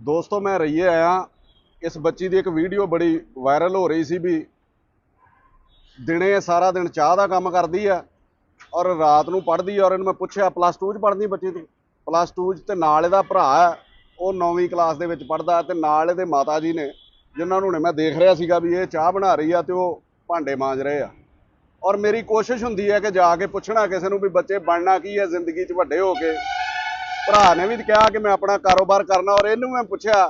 ਦੋਸਤੋ, ਮੈਂ ਰਹੀਏ ਆਇਆ। ਇਸ ਬੱਚੀ ਦੀ ਇੱਕ ਵੀਡੀਓ ਬੜੀ ਵਾਇਰਲ ਹੋ ਰਹੀ ਸੀ ਵੀ ਦਿਨੇ ਸਾਰਾ ਦਿਨ ਚਾਹ ਦਾ ਕੰਮ ਕਰਦੀ ਆ ਔਰ ਰਾਤ ਨੂੰ ਪੜ੍ਹਦੀ ਆ ਔਰ ਇਹਨੂੰ ਮੈਂ ਪੁੱਛਿਆ ਪਲੱਸ 2 ਚ ਪੜ੍ਹਦੀ ਬੱਚੀ ਤੂੰ? ਪਲੱਸ 2 ਚ ਤੇ ਨਾਲ ਇਹਦਾ ਭਰਾ ਹੈ ਉਹ 9ਵੀਂ ਕਲਾਸ ਦੇ ਵਿੱਚ ਪੜ੍ਹਦਾ ਤੇ ਨਾਲ ਇਹਦੇ ਮਾਤਾ ਜੀ ਨੇ, ਜਿਨ੍ਹਾਂ ਨੂੰ ਨੇ ਮੈਂ ਦੇਖ ਰਿਹਾ ਸੀਗਾ ਵੀ ਇਹ ਚਾਹ ਬਣਾ ਰਹੀ ਆ ਤੇ ਉਹ ਭਾਂਡੇ ਮਾਂਜ ਰਹੇ ਆ। ਔਰ ਮੇਰੀ ਕੋਸ਼ਿਸ਼ ਹੁੰਦੀ ਹੈ ਕਿ ਜਾ ਕੇ ਪੁੱਛਣਾ ਕਿਸੇ ਨੂੰ ਵੀ ਬੱਚੇ ਬਣਨਾ ਕੀ ਹੈ ਜ਼ਿੰਦਗੀ 'ਚ ਵੱਡੇ ਹੋ ਕੇ। ਭਰਾ ਨੇ ਵੀ ਕਿਹਾ ਕਿ ਮੈਂ ਆਪਣਾ ਕਾਰੋਬਾਰ ਕਰਨਾ ਔਰ ਇਹਨੂੰ ਮੈਂ ਪੁੱਛਿਆ,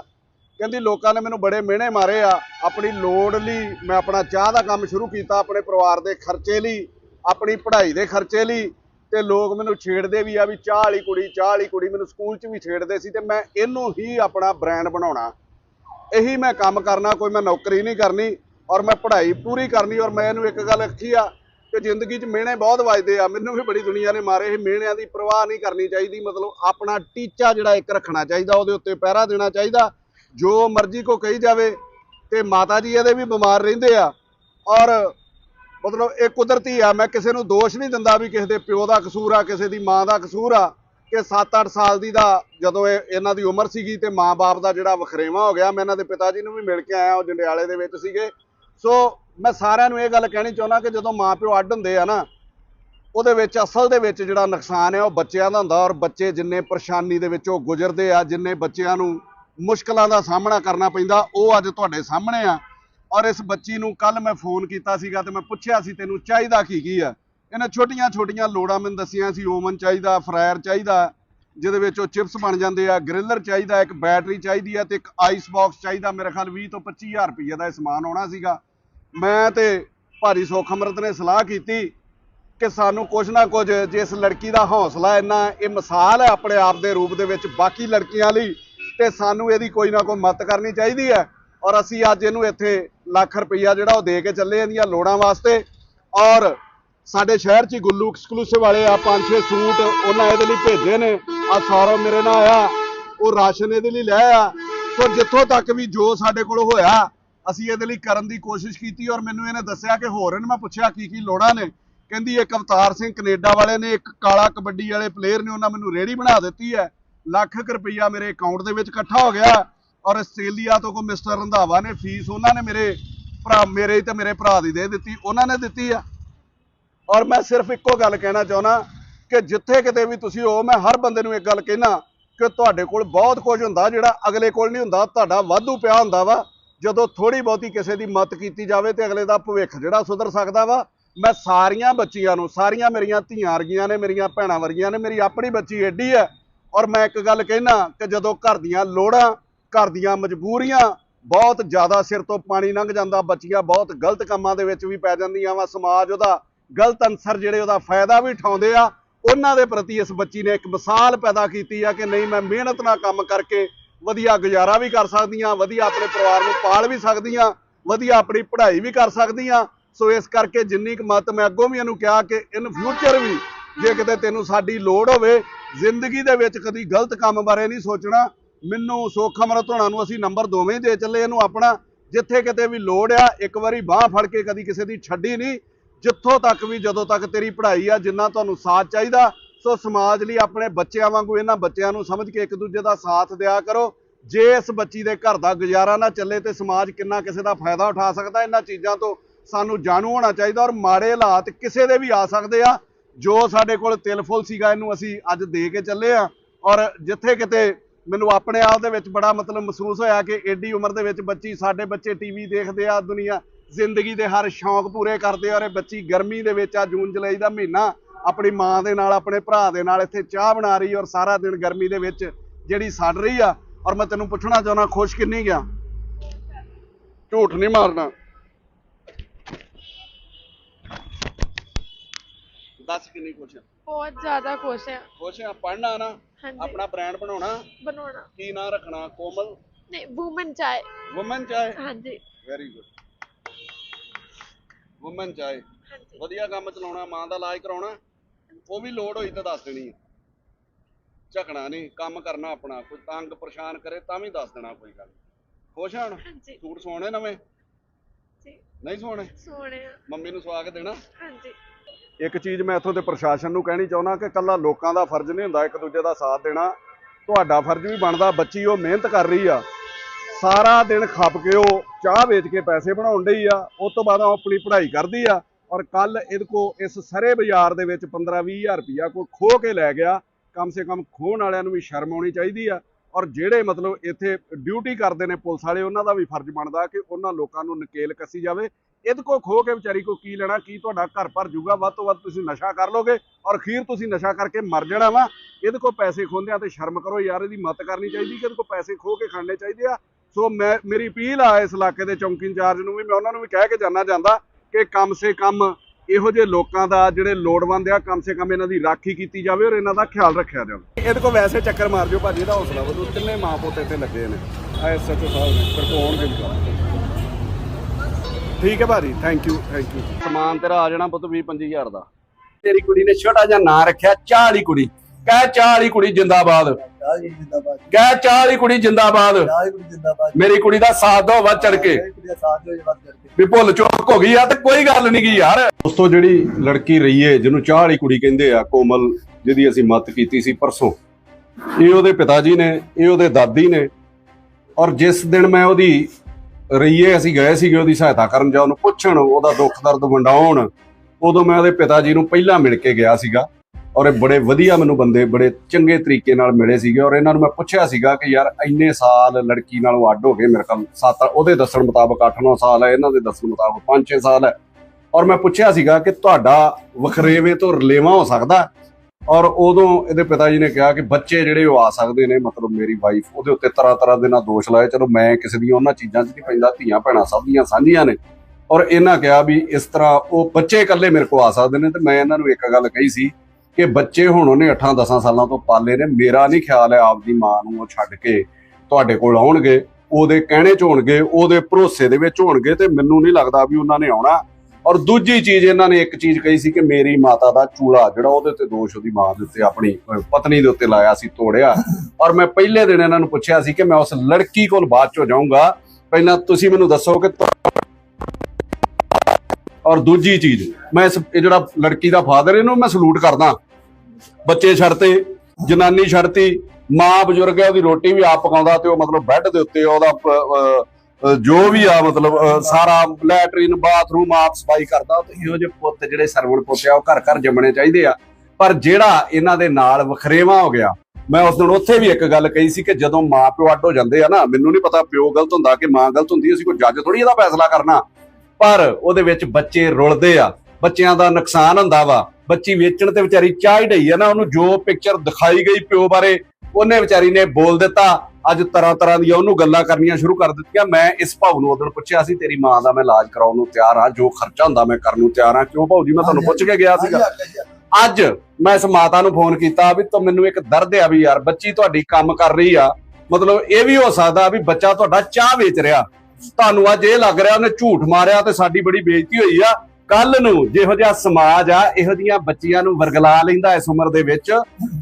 ਕਹਿੰਦੀ ਲੋਕਾਂ ਨੇ ਮੈਨੂੰ ਬੜੇ ਮਿਹਣੇ ਮਾਰੇ ਆ, ਆਪਣੀ ਲੋੜ ਲਈ ਮੈਂ ਆਪਣਾ ਚਾਹ ਦਾ ਕੰਮ ਸ਼ੁਰੂ ਕੀਤਾ ਆਪਣੇ ਪਰਿਵਾਰ ਦੇ ਖਰਚੇ ਲਈ, ਆਪਣੀ ਪੜ੍ਹਾਈ ਦੇ ਖਰਚੇ ਲਈ ਤੇ ਲੋਕ ਮੈਨੂੰ ਛੇੜਦੇ ਵੀ ਆ ਵੀ ਚਾਹ ਵਾਲੀ ਕੁੜੀ, ਚਾਹ ਵਾਲੀ ਕੁੜੀ ਮੈਨੂੰ ਸਕੂਲ 'ਚ ਵੀ ਛੇੜਦੇ ਸੀ ਤੇ ਮੈਂ ਇਹਨੂੰ ਹੀ ਆਪਣਾ ਬ੍ਰਾਂਡ ਬਣਾਉਣਾ। ਇਹੀ ਮੈਂ ਕੰਮ ਕਰਨਾ, ਕੋਈ ਮੈਂ ਨੌਕਰੀ ਨਹੀਂ ਕਰਨੀ ਔਰ ਮੈਂ ਪੜ੍ਹਾਈ ਪੂਰੀ ਕਰਨੀ ਔਰ ਮੈਂ ਇਹਨੂੰ ਇੱਕ ਗੱਲ ਆਖੀ ਆ ਕਿ ਜ਼ਿੰਦਗੀ 'ਚ ਮਿਹਣੇ ਬਹੁਤ ਵੱਜਦੇ ਆ। ਮੈਨੂੰ ਵੀ ਬੜੀ ਦੁਨੀਆ ਨੇ ਮਾਰੇ। ਇਹ ਮਿਹਣਿਆਂ ਦੀ ਪਰਵਾਹ ਨਹੀਂ ਕਰਨੀ ਚਾਹੀਦੀ। ਮਤਲਬ ਆਪਣਾ ਟੀਚਾ ਜਿਹੜਾ ਇੱਕ ਰੱਖਣਾ ਚਾਹੀਦਾ, ਉਹਦੇ ਉੱਤੇ ਪਹਿਰਾ ਦੇਣਾ ਚਾਹੀਦਾ। ਜੋ ਮਰਜ਼ੀ ਕੋ ਕਹੀ ਜਾਵੇ, ਤੇ ਮਾਤਾ ਜੀ ਇਹਦੇ ਵੀ ਬਿਮਾਰ ਰਹਿੰਦੇ ਆ। ਔਰ ਮਤਲਬ ਇਹ ਕੁਦਰਤੀ ਆ। ਮੈਂ ਕਿਸੇ ਨੂੰ ਦੋਸ਼ ਨਹੀਂ ਦਿੰਦਾ ਵੀ ਕਿਸੇ ਦੇ ਪਿਓ ਦਾ ਕਸੂਰ ਆ, ਕਿਸੇ ਦੀ ਮਾਂ ਦਾ ਕਸੂਰ ਆ। ਕਿ 7-8 ਸਾਲ ਦੀ ਦਾ ਜਦੋਂ ਇਹ ਇਹਨਾਂ ਦੀ ਉਮਰ ਸੀਗੀ ਤੇ ਮਾਂ-ਬਾਪ ਦਾ ਜਿਹੜਾ ਵਖਰੇਵਾ ਹੋ ਗਿਆ, ਮੈਂ ਇਹਨਾਂ ਦੇ ਪਿਤਾ ਜੀ ਨੂੰ ਵੀ ਮਿਲ ਕੇ ਆਇਆ। ਉਹ ਜੰਡਿਆਲੇ ਦੇ ਵਿੱਚ ਸੀਗੇ। ਸੋ ਮੈਂ ਸਾਰਿਆਂ ਨੂੰ ਇਹ ਗੱਲ ਕਹਿਣੀ ਚਾਹੁੰਦਾ ਕਿ ਜਦੋਂ ਮਾਂ-ਪਿਓ ਅੱਡ ਹੁੰਦੇ ਆ ਨਾ, ਉਹਦੇ ਵਿੱਚ ਅਸਲ ਦੇ ਵਿੱਚ ਜਿਹੜਾ ਨੁਕਸਾਨ ਹੈ ਉਹ ਬੱਚਿਆਂ ਦਾ ਹੁੰਦਾ ਔਰ ਬੱਚੇ ਜਿੰਨੇ ਪਰੇਸ਼ਾਨੀ ਦੇ ਵਿੱਚ ਉਹ ਗੁਜ਼ਰਦੇ ਆ, ਜਿੰਨੇ ਬੱਚਿਆਂ ਨੂੰ ਮੁਸ਼ਕਲਾਂ ਦਾ ਸਾਹਮਣਾ ਕਰਨਾ ਪੈਂਦਾ, ਉਹ ਅੱਜ ਤੁਹਾਡੇ ਸਾਹਮਣੇ ਆ। ਔਰ ਇਸ ਬੱਚੀ ਨੂੰ ਕੱਲ ਮੈਂ ਫੋਨ ਕੀਤਾ ਸੀਗਾ ਤੇ ਮੈਂ ਪੁੱਛਿਆ ਸੀ ਤੈਨੂੰ ਚਾਹੀਦਾ ਕੀ ਕੀ ਆ? ਇਹਨੇ ਛੋਟੀਆਂ ਛੋਟੀਆਂ ਲੋੜਾਂ ਮੈਨੂੰ ਦੱਸੀਆਂ ਸੀ, ਓਵਨ ਚਾਹੀਦਾ, ਫਰਾਇਰ ਚਾਹੀਦਾ, ਜਿਹਦੇ ਵਿੱਚ ਉਹ ਚਿਪਸ ਬਣ ਜਾਂਦੇ ਆ, ਗ੍ਰਿਲਰ ਚਾਹੀਦਾ, ਇੱਕ ਬੈਟਰੀ ਚਾਹੀਦੀ ਆ ਤੇ ਇੱਕ ਆਈਸ ਬਾਕਸ ਚਾਹੀਦਾ, ਮੇਰੇ ਖਿਆਲ 20 ਤੋਂ 25000 ਰੁਪਏ ਦਾ ਇਹ ਸਮਾਨ ਆਉਣਾ ਸੀਗਾ। ਮੈਂ ਤੇ ਭਾਰੀ ਸੁੱਖ ਅੰਮ੍ਰਿਤ ਨੇ ਸਲਾਹ ਕੀਤੀ ਕਿ ਸਾਨੂੰ ਕੁਝ ਨਾ ਕੁਝ ਜਿਸ ਲੜਕੀ ਦਾ ਹੌਸਲਾ ਇੰਨਾ, ਇਹ ਮਿਸਾਲ ਹੈ ਆਪਣੇ ਆਪ ਦੇ ਰੂਪ ਦੇ ਵਿੱਚ ਬਾਕੀ ਲੜਕੀਆਂ ਲਈ ਤੇ ਸਾਨੂੰ ਇਹਦੀ ਕੋਈ ਨਾ ਕੋਈ ਮਦਦ ਕਰਨੀ ਚਾਹੀਦੀ ਹੈ। ਔਰ ਅਸੀਂ ਅੱਜ ਇਹਨੂੰ ਇੱਥੇ ਲੱਖ ਰੁਪਈਆ ਜਿਹੜਾ ਉਹ ਦੇ ਕੇ ਚੱਲੇ ਇਹਦੀਆਂ ਲੋੜਾਂ ਵਾਸਤੇ। ਔਰ ਸਾਡੇ ਸ਼ਹਿਰ 'ਚ ਹੀ ਗੁੱਲੂ ਐਕਸਕਲੂਸਿਵ ਵਾਲੇ ਆ, ਪੰਜ ਛੇ ਸੂਟ ਉਹਨਾਂ ਇਹਦੇ ਲਈ ਭੇਜੇ ਨੇ। ਆ ਸੌਰਵ ਮੇਰੇ ਨਾਲ ਆਇਆ, ਉਹ ਰਾਸ਼ਨ ਇਹਦੇ ਲਈ ਲੈ ਆ। ਸੋ ਜਿੱਥੋਂ ਤੱਕ ਵੀ ਜੋ ਸਾਡੇ ਕੋਲ ਹੋਇਆ ਅਸੀਂ ਇਹਦੇ ਲਈ ਕਰਨ ਦੀ ਕੋਸ਼ਿਸ਼ ਕੀਤੀ ਔਰ ਮੈਨੂੰ ਇਹਨੇ ਦੱਸਿਆ ਕਿ ਹੋਰ ਇਹਨੂੰ ਮੈਂ ਪੁੱਛਿਆ ਕੀ ਕੀ ਲੋੜਾਂ ਨੇ। ਕਹਿੰਦੀ ਇੱਕ ਅਵਤਾਰ ਸਿੰਘ ਕੈਨੇਡਾ ਵਾਲੇ ਨੇ, ਇੱਕ ਕਾਲਾ ਕਬੱਡੀ ਵਾਲੇ ਪਲੇਅਰ ਨੇ, ਉਹਨਾਂ ਮੈਨੂੰ ਰੇੜੀ ਬਣਾ ਦਿੱਤੀ ਹੈ। ਲੱਖ ਕੁ ਰੁਪਈਆ ਮੇਰੇ ਅਕਾਊਂਟ ਦੇ ਵਿੱਚ ਇਕੱਠਾ ਹੋ ਗਿਆ ਔਰ ਆਸਟ੍ਰੇਲੀਆ ਤੋਂ ਕੋ ਮਿਸਟਰ ਰੰਧਾਵਾ ਨੇ ਫੀਸ ਉਹਨਾਂ ਨੇ ਮੇਰੇ ਭਰਾ, ਮੇਰੇ ਤੇ ਮੇਰੇ ਭਰਾ ਦੀ ਦੇ ਦਿੱਤੀ, ਉਹਨਾਂ ਨੇ ਦਿੱਤੀ ਆ। ਔਰ ਮੈਂ ਸਿਰਫ ਇੱਕੋ ਗੱਲ ਕਹਿਣਾ ਚਾਹੁੰਦਾ ਕਿ ਜਿੱਥੇ ਕਿਤੇ ਵੀ ਤੁਸੀਂ ਹੋ, ਮੈਂ ਹਰ ਬੰਦੇ ਨੂੰ ਇੱਕ ਗੱਲ ਕਹਿਣਾ ਕਿ ਤੁਹਾਡੇ ਕੋਲ ਬਹੁਤ ਕੁਝ ਹੁੰਦਾ, ਜਿਹੜਾ ਅਗਲੇ ਕੋਲ ਨਹੀਂ ਹੁੰਦਾ, ਤੁਹਾਡਾ ਵਾਧੂ ਪਿਆ ਹੁੰਦਾ ਵਾ। ਜਦੋਂ ਥੋੜੀ ਬਹੁਤੀ ਕਿਸੇ ਦੀ ਮਦਦ ਕੀਤੀ ਜਾਵੇ ਤੇ ਅਗਲੇ ਦਾ ਭਵਿੱਖ ਜਿਹੜਾ ਸੁਧਰ ਸਕਦਾ ਵਾ, ਮੈਂ ਸਾਰੀਆਂ ਬੱਚੀਆਂ ਨੂੰ, ਸਾਰੀਆਂ ਮੇਰੀਆਂ ਧੀਆਂ ਵਰਗੀਆਂ ਨੇ, ਮੇਰੀਆਂ ਭੈਣਾਂ ਵਰਗੀਆਂ ਨੇ, ਮੇਰੀ ਆਪਣੀ ਬੱਚੀ ਏਡੀ ਹੈ ਔਰ ਮੈਂ ਇੱਕ ਗੱਲ ਕਹਿਣਾ ਕਿ ਜਦੋਂ ਘਰ ਦੀਆਂ ਲੋੜਾਂ, ਘਰ ਦੀਆਂ ਮਜਬੂਰੀਆਂ ਬਹੁਤ ਜ਼ਿਆਦਾ ਸਿਰ ਤੋਂ ਪਾਣੀ ਲੰਘ ਜਾਂਦਾ, ਬੱਚੀਆਂ ਬਹੁਤ ਗਲਤ ਕੰਮਾਂ ਦੇ ਵਿੱਚ ਵੀ ਪੈ ਜਾਂਦੀਆਂ ਵਾ, ਸਮਾਜ ਉਹਦਾ ਗਲਤ ਅਨਸਰ ਜਿਹੜੇ ਉਹਦਾ ਫਾਇਦਾ ਵੀ ਉਠਾਉਂਦੇ ਆ, ਉਹਨਾਂ ਦੇ ਪ੍ਰਤੀ ਇਸ ਬੱਚੀ ਨੇ ਇੱਕ ਮਿਸਾਲ ਪੈਦਾ ਕੀਤੀ ਆ ਕਿ ਨਹੀਂ, ਮੈਂ ਮਿਹਨਤ ਨਾਲ ਕੰਮ ਕਰਕੇ ਵਧੀਆ ਗੁਜ਼ਾਰਾ ਵੀ ਕਰ ਸਕਦੀ ਆ ਵਧੀਆ ਆਪਣੇ ਪਰਿਵਾਰ ਨੂੰ ਪਾਲ ਵੀ ਸਕਦੀ ਆ ਵਧੀਆ ਆਪਣੀ ਪੜ੍ਹਾਈ ਵੀ ਕਰ ਸਕਦੀ ਆ ਸੋ ਇਸ ਕਰਕੇ ਜਿੰਨੀ ਕੁ ਮਤ ਮੈਂ ਅੱਗੋਂ ਵੀ ਇਹਨੂੰ ਕਿਹਾ ਕਿ ਇਨ ਫਿਊਚਰ ਵੀ ਜੇ ਕਿਤੇ ਤੈਨੂੰ ਸਾਡੀ ਲੋੜ ਹੋਵੇ, ਜ਼ਿੰਦਗੀ ਦੇ ਵਿੱਚ ਕਦੀ ਗਲਤ ਕੰਮ ਬਾਰੇ ਨਹੀਂ ਸੋਚਣਾ, ਮੈਨੂੰ ਸੁੱਖ ਅਮਰਤ ਹੋਣਾ ਨੂੰ ਅਸੀਂ ਨੰਬਰ ਦੋਵੇਂ ਹੀ ਦੇ ਚੱਲੇ ਇਹਨੂੰ ਆਪਣਾ। ਜਿੱਥੇ ਕਿਤੇ ਵੀ ਲੋੜ ਆ, ਇੱਕ ਵਾਰੀ ਬਾਹ ਫੜ ਕੇ ਕਦੀ ਕਿਸੇ ਦੀ ਛੱਡੀ ਨਹੀਂ। ਜਿੱਥੋਂ ਤੱਕ ਵੀ ਜਦੋਂ ਤੱਕ ਤੇਰੀ ਪੜ੍ਹਾਈ ਆ, ਜਿੰਨਾ ਤੁਹਾਨੂੰ ਸਾਥ ਚਾਹੀਦਾ ਸੋ ਸਮਾਜ ਲਈ ਆਪਣੇ ਬੱਚਿਆਂ ਵਾਂਗੂ ਇਹਨਾਂ ਬੱਚਿਆਂ ਨੂੰ ਸਮਝ ਕੇ ਇੱਕ ਦੂਜੇ ਦਾ ਸਾਥ ਦਿਆ ਕਰੋ। ਜੇ ਇਸ ਬੱਚੀ ਦੇ ਘਰ ਦਾ ਗੁਜ਼ਾਰਾ ਨਾ ਚੱਲੇ ਤੇ ਸਮਾਜ ਕਿੰਨਾ ਕਿਸੇ ਦਾ ਫਾਇਦਾ ਉਠਾ ਸਕਦਾ, ਇਹਨਾਂ ਚੀਜ਼ਾਂ ਤੋਂ ਸਾਨੂੰ ਜਾਣੂ ਹੋਣਾ ਚਾਹੀਦਾ ਔਰ ਮਾੜੇ ਹਾਲਾਤ ਕਿਸੇ ਦੇ ਵੀ ਆ ਸਕਦੇ ਆ। ਜੋ ਸਾਡੇ ਕੋਲ ਤਿਲ ਫੁੱਲ ਸੀਗਾ, ਇਹਨੂੰ ਅਸੀਂ ਅੱਜ ਦੇ ਕੇ ਚੱਲੇ ਆ। ਔਰ ਜਿੱਥੇ ਕਿਤੇ ਮੈਨੂੰ ਆਪਣੇ ਆਪ ਦੇ ਵਿੱਚ ਬੜਾ ਮਤਲਬ ਮਹਿਸੂਸ ਹੋਇਆ ਕਿ ਐਡੀ ਉਮਰ ਦੇ ਵਿੱਚ ਬੱਚੀ, ਸਾਡੇ ਬੱਚੇ ਟੀਵੀ ਦੇਖਦੇ ਆ, ਦੁਨੀਆ ਜ਼ਿੰਦਗੀ ਦੇ ਹਰ ਸ਼ੌਂਕ ਪੂਰੇ ਕਰਦੇ ਆ ਔਰ ਇਹ ਬੱਚੀ ਗਰਮੀ ਦੇ ਵਿੱਚ ਆ, ਜੂਨ ਜੁਲਾਈ ਦਾ ਮਹੀਨਾ ਆਪਣੀ ਮਾਂ ਦੇ ਨਾਲ ਆਪਣੇ ਭਰਾ ਦੇ ਨਾਲ ਇੱਥੇ ਚਾਹ ਬਣਾ ਰਹੀ ਔਰ ਸਾਰਾ ਦਿਨ ਗਰਮੀ ਦੇ ਵਿੱਚ ਜਿਹੜੀ ਸੜ ਰਹੀ ਆ। ਔਰ ਮੈਂ ਤੈਨੂੰ ਪੁੱਛਣਾ ਚਾਹੁੰਦਾ ਖੁਸ਼ ਕਿੰਨੀ ਗਿਆ ਝੂਠ ਨਹੀਂ ਮਾਰਨਾ। ਦੱਸ ਕਿੰਨੀ ਖੁਸ਼ ਆ? ਬਹੁਤ ਜ਼ਿਆਦਾ ਖੁਸ਼ ਹੈ ਖੁਸ਼ ਆ ਪੜਨਾ ਨਾ ਹਾਂਜੀ। ਆਪਣਾ ਬ੍ਰਾਂਡ ਬਣਾਉਣਾ। ਬਣਾਉਣਾ। ਕੀ ਨਾਂ ਰੱਖਣਾ? ਕੋਮਲ? ਨਹੀਂ ਵੂਮਨ ਚਾਹੇ। ਵੂਮਨ ਚਾਹੇ? ਹਾਂਜੀ। ਵੈਰੀ ਗੁੱਡ ਵੂਮਨ ਹਾਂਜੀ। ਵਧੀਆ ਕੰਮ ਚਲਾਉਣਾ ਮਾਂ ਦਾ ਇਲਾਜ ਕਰਾਉਣਾ। ਉਹ ਵੀ ਲੋੜ ਹੋਈ ਤਾਂ ਦੱਸ ਦੇਣੀ ਹੈ ਝਕਣਾ ਨਹੀਂ ਕੰਮ ਕਰਨਾ ਆਪਣਾ ਕੋਈ ਤੰਗ ਪਰੇਸ਼ਾਨ ਕਰੇ ਤਾਂ ਵੀ ਦੱਸ ਦੇਣਾ ਕੋਈ ਗੱਲ। ਖੁਸ਼ ਹਣ? ਹਾਂਜੀ। ਸੂਟ ਸੋਹਣੇ ਨਵੇਂ? ਜੀ। ਨਹੀਂ ਸੋਹਣੇ ਸੋਹਣੇ ਆ। ਮੰਮੀ ਨੂੰ ਸਵਾ ਕੇ ਦੇਣਾ? ਹਾਂਜੀ। ਇੱਕ ਚੀਜ਼ ਮੈਂ ਇੱਥੋਂ ਦੇ ਪ੍ਰਸ਼ਾਸਨ ਨੂੰ ਕਹਿਣੀ ਚਾਹੁੰਦਾ ਕਿ ਕੱਲਾ ਲੋਕਾਂ ਦਾ ਫਰਜ਼ ਨਹੀਂ ਹੁੰਦਾ ਇੱਕ ਦੂਜੇ ਦਾ ਸਾਥ ਦੇਣਾ। ਤੁਹਾਡਾ ਫਰਜ਼ ਵੀ ਬਣਦਾ ਬੱਚੀ ਉਹ ਮਿਹਨਤ ਕਰ ਰਹੀ ਆ। ਸਾਰਾ ਦਿਨ ਖੱਪ ਕੇ ਉਹ ਚਾਹ ਵੇਚ ਕੇ ਪੈਸੇ ਬਣਾਉਣ ਡਈ ਆ ਉਸ ਤੋਂ ਬਾਅਦ ਉਹ ਆਪਣੀ ਪੜ੍ਹਾਈ ਕਰਦੀ ਆ। ਔਰ ਕੱਲ ਇਹਦੇ ਕੋ ਇਸ ਸਰੇ ਬਾਜ਼ਾਰ ਦੇ ਵਿੱਚ 15 ਹਜ਼ਾਰ ਰੁਪਇਆ ਕੋਈ ਖੋ ਕੇ ਲੈ ਗਿਆ, ਕਮ ਸੇ ਕਮ ਖੋਹਣ ਵਾਲਿਆਂ ਨੂੰ ਵੀ ਸ਼ਰਮ ਆਉਣੀ ਚਾਹੀਦੀ ਆ। ਔਰ ਜਿਹੜੇ ਮਤਲਬ ਇੱਥੇ ਡਿਊਟੀ ਕਰਦੇ ਨੇ ਪੁਲਿਸ ਵਾਲੇ, ਉਹਨਾਂ ਦਾ ਵੀ ਫਰਜ਼ ਬਣਦਾ ਕਿ ਉਹਨਾਂ ਲੋਕਾਂ ਨੂੰ ਨਕੇਲ ਕੱਸੀ ਜਾਵੇ। ਇਹਦੇ ਕੋ ਖੋ ਕੇ ਵਿਚਾਰੀ ਕੋ ਕੀ ਲੈਣਾ, ਕੀ ਤੁਹਾਡਾ ਘਰ ਭਰ ਜੂਗਾ, ਵੱਧ ਤੋਂ ਵੱਧ ਤੁਸੀਂ ਨਸ਼ਾ ਕਰ ਲੋਗੇ ਔਰ ਖੀਰ ਤੁਸੀਂ ਨਸ਼ਾ ਕਰਕੇ ਮਰ ਜਾਣਾ ਵਾ। ਇਹਦੇ ਕੋ ਪੈਸੇ ਖੋਹਦਿਆਂ ਤੇ ਸ਼ਰਮ ਕਰੋ ਯਾਰ, ਇਹਦੀ ਮਦਦ ਕਰਨੀ ਚਾਹੀਦੀ ਕਿ ਇਹਦੇ ਕੋ ਪੈਸੇ ਖੋ ਕੇ ਖਾਣੇ ਚਾਹੀਦੇ ਆ। ਸੋ ਮੈਂ, ਮੇਰੀ ਅਪੀਲ ਆ ਇਸ ਇਲਾਕੇ ਦੇ ਚੌਂਕੀ ਇੰਚਾਰਜ ਨੂੰ ਵੀ, ਮੈਂ ਉਹਨਾਂ ਨੂੰ ਵੀ ਕਹਿ ਕੇ ਜਾਣਾ ਜਾਂਦਾ ਕਿ ਕਮ ਸੇ ਕਮ ਇਹੋ ਜਿਹੇ ਲੋਕਾਂ ਦਾ ਜਿਹੜੇ ਲੋੜਵੰਦ ਆ ਕਮ ਸੇ ਕਮ ਇਹਨਾਂ ਦੀ ਰਾਖੀ ਕੀਤੀ ਜਾਵੇ ਔਰ ਇਹਨਾਂ ਦਾ ਖਿਆਲ ਰੱਖਿਆ ਜਾਵੇ। ਇਹਦੇ ਕੋ ਵੈਸੇ ਚੱਕਰ ਮਾਰ ਦਿਓ ਭਾਜੀ ਇਹਦਾ ਹੌਸਲਾ ਵਧੂ ਕਿੰਨੇ ਮਾਂ ਪੁੱਤ ਇੱਥੇ ਲੱਗੇ ਨੇ? ਐਸਐਚਓ ਸਾਹਿਬ ਨੇ ਫਿਰ ਕੋ ਆਉਣਗੇ ਵੀ ਠੀਕ ਹੈ ਭਾਜੀ ਥੈਂਕ ਯੂ ਥੈਂਕ ਯੂ ਸਮਾਨ ਤੇਰਾ ਆ ਜਾਣਾ ਪੁੱਤ 20 25000 ਦਾ। ਤੇਰੀ ਕੁੜੀ ਨੇ ਛੋਟਾ ਜਿਹਾ ਨਾਂ ਰੱਖਿਆ ਚਾਹ ਵਾਲੀ ਕੁੜੀ। ਕਹਿ ਚਾਹ ਵਾਲੀ ਕੁੜੀ ਜਿੰਦਾਬਾਦ। ਕਹਿ ਚਾਹ ਵਾਲੀ ਕੁੜੀ ਜਿੰਦਾਬਾਦ। ਰਾਜੀ ਕੁੜੀ ਜਿੰਦਾਬਾਦ। ਮੇਰੀ ਕੁੜੀ ਦਾ ਸਾਥ ਦੋ ਵੱਧ ਚੜ ਕੇ। ਵੀ ਭੁੱਲ ਚੁੱਕ ਹੋ ਗਈ ਆ ਤੇ ਕੋਈ ਗੱਲ ਨਹੀਂ ਗਈ ਯਾਰ। ਦੋਸਤੋ, ਜਿਹੜੀ ਲੜਕੀ ਰਹੀਏ ਜਿਹਨੂੰ ਚਾਹ ਵਾਲੀ ਕੁੜੀ ਕਹਿੰਦੇ ਆ, ਕੋਮਲ, ਜਿਹਦੀ ਅਸੀਂ ਮਤ ਕੀਤੀ ਸੀ ਪਰਸੋਂ, ਇਹ ਉਹਦੇ ਪਿਤਾ ਜੀ ਨੇ, ਇਹ ਉਹਦੇ ਦਾਦੀ ਨੇ, ਔਰ ਜਿਸ ਦਿਨ ਮੈਂ ਉਹਦੀ ਰਹੀਏ, ਅਸੀਂ ਗਏ ਸੀਗੇ ਉਹਦੀ ਸਹਾਇਤਾ ਕਰਨ, ਜਾਂ ਉਹਨੂੰ ਪੁੱਛਣ, ਉਹਦਾ ਦੁੱਖ ਦਰਦ ਵੰਡਾਉਣ, ਉਦੋਂ ਮੈਂ ਉਹਦੇ ਪਿਤਾ ਜੀ ਨੂੰ ਪਹਿਲਾਂ ਮਿਲ ਕੇ ਗਿਆ ਸੀਗਾ। ਔਰ ਇਹ ਬੜੇ ਵਧੀਆ ਮੈਨੂੰ ਬੰਦੇ ਬੜੇ ਚੰਗੇ ਤਰੀਕੇ ਨਾਲ ਮਿਲੇ ਸੀਗੇ ਔਰ ਇਹਨਾਂ ਨੂੰ ਮੈਂ ਪੁੱਛਿਆ ਸੀਗਾ ਕਿ ਯਾਰ ਇੰਨੇ ਸਾਲ ਲੜਕੀ ਨਾਲੋਂ ਅੱਡ ਹੋ ਗਏ ਮੇਰੇ ਕੋਲ ਸੱਤ, ਉਹਦੇ ਦੱਸਣ ਮੁਤਾਬਕ 8-9 ਸਾਲ ਹੈ, ਇਹਨਾਂ ਦੇ ਦੱਸਣ ਮੁਤਾਬਕ 5-6 ਸਾਲ ਹੈ। ਔਰ ਮੈਂ ਪੁੱਛਿਆ ਸੀਗਾ ਕਿ ਤੁਹਾਡਾ ਵਖਰੇਵੇਂ ਤੋਂ ਰਲੇਵਾ ਹੋ ਸਕਦਾ? ਔਰ ਉਦੋਂ ਇਹਦੇ ਪਿਤਾ ਜੀ ਨੇ ਕਿਹਾ ਕਿ ਬੱਚੇ ਜਿਹੜੇ ਉਹ ਆ ਸਕਦੇ ਨੇ, ਮਤਲਬ ਮੇਰੀ ਵਾਈਫ ਉਹਦੇ ਉੱਤੇ ਤਰ੍ਹਾਂ ਤਰ੍ਹਾਂ ਦੇ ਨਾਲ ਦੋਸ਼ ਲਾਏ, ਚਲੋ ਮੈਂ ਕਿਸੇ ਦੀਆਂ ਉਹਨਾਂ ਚੀਜ਼ਾਂ 'ਚ ਨਹੀਂ ਪੈਂਦਾ, ਧੀਆਂ ਭੈਣਾਂ ਸਭ ਦੀਆਂ ਸਾਂਝੀਆਂ ਨੇ। ਔਰ ਇਹਨਾਂ ਕਿਹਾ ਵੀ ਇਸ ਤਰ੍ਹਾਂ ਉਹ ਬੱਚੇ ਇਕੱਲੇ ਮੇਰੇ ਕੋਲ ਆ ਸਕਦੇ ਨੇ ਤੇ ਮੈਂ ਇਹਨਾਂ ਨੂੰ ਇੱਕ ਗੱਲ ਕਹੀ ਸੀ ਕਿ ਬੱਚੇ ਹੁਣ ਉਹਨੇ 8-10 ਸਾਲਾਂ ਤੋਂ ਪਾਲੇ ਨੇ। ਮੇਰਾ ਨਹੀਂ ਖਿਆਲ ਹੈ ਆਪਦੀ ਮਾਂ ਨੂੰ ਉਹ ਛੱਡ ਕੇ ਤੁਹਾਡੇ ਕੋਲ ਆਉਣਗੇ। ਉਹਦੇ ਕਹਿਣੇ 'ਚ ਹੋਣਗੇ, ਉਹਦੇ ਭਰੋਸੇ ਦੇ ਵਿੱਚ ਹੋਣਗੇ ਤੇ ਮੈਨੂੰ ਨਹੀਂ ਲੱਗਦਾ ਵੀ ਉਹਨਾਂ ਨੇ ਆਉਣਾ। ਔਰ ਦੂਜੀ ਚੀਜ਼ ਇਹਨਾਂ ਨੇ ਇੱਕ ਚੀਜ਼ ਕਹੀ ਸੀ ਕਿ ਮੇਰੀ ਮਾਤਾ ਦਾ ਚੂੜਾ ਜਿਹੜਾ ਉਹਦੇ ਤੇ ਦੋਸ਼ ਉਹਦੀ ਮਾਂ ਦੇ ਉੱਤੇ ਆਪਣੀ ਪਤਨੀ ਦੇ ਉੱਤੇ ਲਾਇਆ ਸੀ, ਤੋੜਿਆ। ਔਰ ਮੈਂ ਪਹਿਲੇ ਦਿਨ ਇਹਨਾਂ ਨੂੰ ਪੁੱਛਿਆ ਸੀ ਕਿ ਮੈਂ ਉਸ ਲੜਕੀ ਕੋਲ ਬਾਅਦ ਚੋਂ ਜਾਊਂਗਾ। ਪਹਿਲਾਂ ਤੁਸੀਂ ਮੈਨੂੰ ਦੱਸੋ ਕਿ ਔਰ ਦੂਜੀ ਚੀਜ਼, ਮੈਂ ਇਸ ਇਹ ਜਿਹੜਾ ਲੜਕੀ ਦਾ ਫਾਦਰ ਇਹਨੂੰ ਮੈਂ ਸਲੂਟ ਕਰਦਾ। ਬੱਚੇ ਛੱਡਤੇ, ਜਨਾਨੀ ਛੱਡਤੀ, ਮਾਂ ਬਜ਼ੁਰਗ ਹੈ, ਉਹਦੀ ਰੋਟੀ ਵੀ ਆਪ ਪਕਾਉਂਦਾ ਤੇ ਉਹ ਮਤਲਬ ਬੈੱਡ ਦੇ ਉੱਤੇ ਉਹਦਾ ਜੋ ਵੀ ਆ ਮਤਲਬ ਸਾਰਾ ਲੈਟਰੀਨ, ਬਾਥਰੂਮ ਆਪ ਸਫ਼ਾਈ ਕਰਦਾ ਤੇ ਇਹੋ ਜਿਹੇ ਪੁੱਤ ਜਿਹੜੇ ਸਰਵਣ ਪੁੱਤ ਆ ਉਹ ਘਰ ਘਰ ਜੰਮਣੇ ਚਾਹੀਦੇ ਆ। ਪਰ ਜਿਹੜਾ ਇਹਨਾਂ ਦੇ ਨਾਲ ਵਖਰੇਵਾ ਹੋ ਗਿਆ, ਮੈਂ ਉਸ ਦਿਨ ਉੱਥੇ ਵੀ ਇੱਕ ਗੱਲ ਕਹੀ ਸੀ ਕਿ ਜਦੋਂ ਮਾਂ ਪਿਓ ਅੱਡ ਹੋ ਜਾਂਦੇ ਆ ਨਾ, ਮੈਨੂੰ ਨਹੀਂ ਪਤਾ ਪਿਓ ਗਲਤ ਹੁੰਦਾ ਕਿ ਮਾਂ ਗਲਤ ਹੁੰਦੀ, ਅਸੀਂ ਕੋਈ ਜੱਜ ਥੋੜੀ ਇਹਦਾ ਫੈਸਲਾ ਕਰਨਾ। ਪਰ ਉਹਦੇ ਵਿੱਚ ਬੱਚੇ ਰੁਲਦੇ ਆ, ਬੱਚਿਆਂ ਦਾ ਨੁਕਸਾਨ ਹੁੰਦਾ ਵਾ। ਬੱਚੀ ਵੇਚਣ ਤੇ ਵਿਚਾਰੀ ਚਾਹ ਹੀ ਢਈ ਆ ਨਾ ਉਹਨੂੰ ਜੋ ਪਿਕਚਰ ਦਿਖਾਈ ਗਈ ਪਿਓ ਬਾਰੇ ਉਹਨੇ ਵਿਚਾਰੀ ਨੇ ਬੋਲ ਦਿੱਤਾ। ਅੱਜ ਤਰ੍ਹਾਂ ਤਰ੍ਹਾਂ ਦੀਆਂ ਉਹਨੂੰ ਗੱਲਾਂ ਕਰਨੀਆਂ ਸ਼ੁਰੂ ਕਰ ਦਿੱਤੀਆਂ। ਮੈਂ ਇਸ ਭਾਉ ਨੂੰ ਉਦੋਂ ਪੁੱਛਿਆ ਸੀ ਤੇਰੀ ਮਾਂ ਦਾ ਮੈਂ ਇਲਾਜ ਕਰਾਉਣ ਨੂੰ ਤਿਆਰ ਆ ਜੋ ਖਰਚਾ ਹੁੰਦਾ ਮੈਂ ਕਰਨ ਨੂੰ ਤਿਆਰ ਆ ਕਿਉਂ ਭਾਉ ਜੀ ਮੈਂ ਤੁਹਾਨੂੰ ਪੁੱਛ ਕੇ ਗਿਆ ਸੀਗਾ। ਅੱਜ ਮੈਂ ਇਸ ਮਾਤਾ ਨੂੰ ਫੋਨ ਕੀਤਾ ਵੀ ਤੂੰ ਮੈਨੂੰ ਇੱਕ ਦਰਦ ਆ ਵੀ ਯਾਰ ਬੱਚੀ ਤੁਹਾਡੀ ਕੰਮ ਕਰ ਰਹੀ ਆ। ਮਤਲਬ ਇਹ ਵੀ ਹੋ ਸਕਦਾ ਵੀ ਬੱਚਾ ਤੁਹਾਡਾ ਚਾਹ ਵੇਚ ਰਿਹਾ। ਤੁਹਾਨੂੰ ਅੱਜ ਇਹ ਲੱਗ ਰਿਹਾ ਉਹਨੇ ਝੂਠ ਮਾਰਿਆ ਤੇ ਸਾਡੀ ਬੜੀ ਬੇਇੱਜ਼ਤੀ ਹੋਈ ਆ। ਕੱਲ ਨੂੰ ਜਿਹੋ ਜਿਹਾ ਸਮਾਜ ਆ, ਇਹੋ ਜਿਹੀਆਂ ਬੱਚੀਆਂ ਨੂੰ ਵਰਗਲਾ ਲੈਂਦਾ ਇਸ ਉਮਰ ਦੇ ਵਿੱਚ,